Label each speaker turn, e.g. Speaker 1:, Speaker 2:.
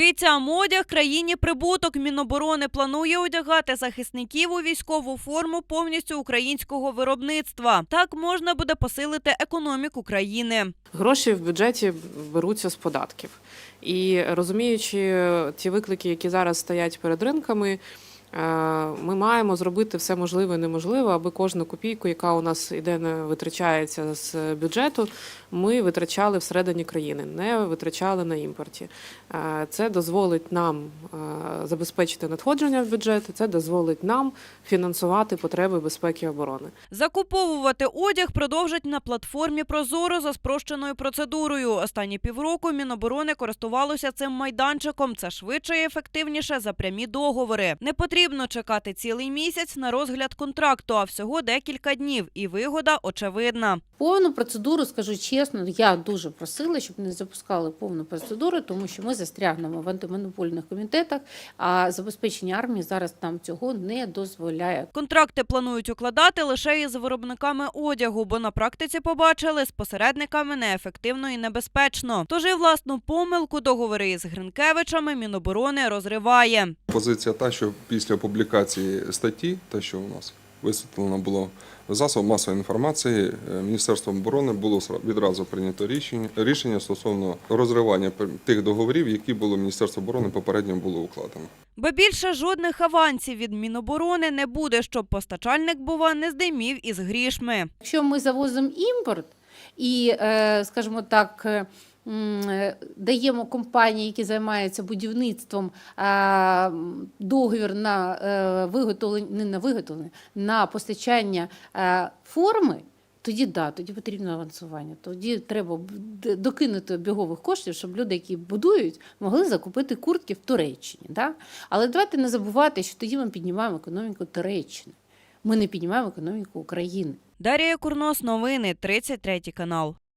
Speaker 1: Бійцям одяг країні прибуток. Міноборони планує одягати захисників у військову форму повністю українського виробництва. Так можна буде посилити економіку країни.
Speaker 2: Гроші в бюджеті беруться з податків. І розуміючи ті виклики, які зараз стоять перед ринками, ми маємо зробити все можливе і неможливе, аби кожну копійку, яка у нас іде не витрачається з бюджету, ми витрачали всередині країни, не витрачали на імпорті. Е, Це дозволить нам е, забезпечити надходження в бюджет, це дозволить нам фінансувати потреби безпеки і оборони.
Speaker 1: Закуповувати одяг продовжать на платформі Прозоро за спрощеною процедурою. Останні півроку Міноборони користувалося цим майданчиком. Це швидше і ефективніше за прямі договори. Не потрібно чекати цілий місяць на розгляд контракту, а всього декілька днів. І вигода очевидна.
Speaker 3: Повну процедуру, скажу чесно, я дуже просила, щоб не запускали повну процедуру, тому що ми застрягнемо в антимонопольних комітетах, а забезпечення армії зараз нам цього не дозволяє.
Speaker 1: Контракти планують укладати лише із виробниками одягу, бо на практиці побачили з посередниками неефективно і небезпечно. Тож і власну помилку договори із Гринкевичами Міноборони розриває.
Speaker 4: Позиція та, що після публікації статті, те, що у нас висвітлено було в засобах масової інформації, е, Міністерством оборони було відразу прийнято рішення, рішення стосовно розривання тих договорів, які було Міністерство оборони попередньо було укладено.
Speaker 1: Бо більше жодних авансів від Міноборони не буде, щоб постачальник, бува, не здимів із грішми.
Speaker 3: Якщо ми завозимо імпорт і, е, скажімо так, е, даємо компанії, які займаються будівництвом, е, договір на е, виготовлення, не на виготовлення, на постачання е, форми. Тоді да, тоді потрібно авансування. Тоді треба докинути обігових коштів, щоб люди, які будують, могли закупити куртки в Туреччині. Да? Але давайте не забувати, що тоді ми піднімаємо економіку Туреччини. Ми не піднімаємо економіку України.
Speaker 1: Дарія Курнос, новини, 33 канал.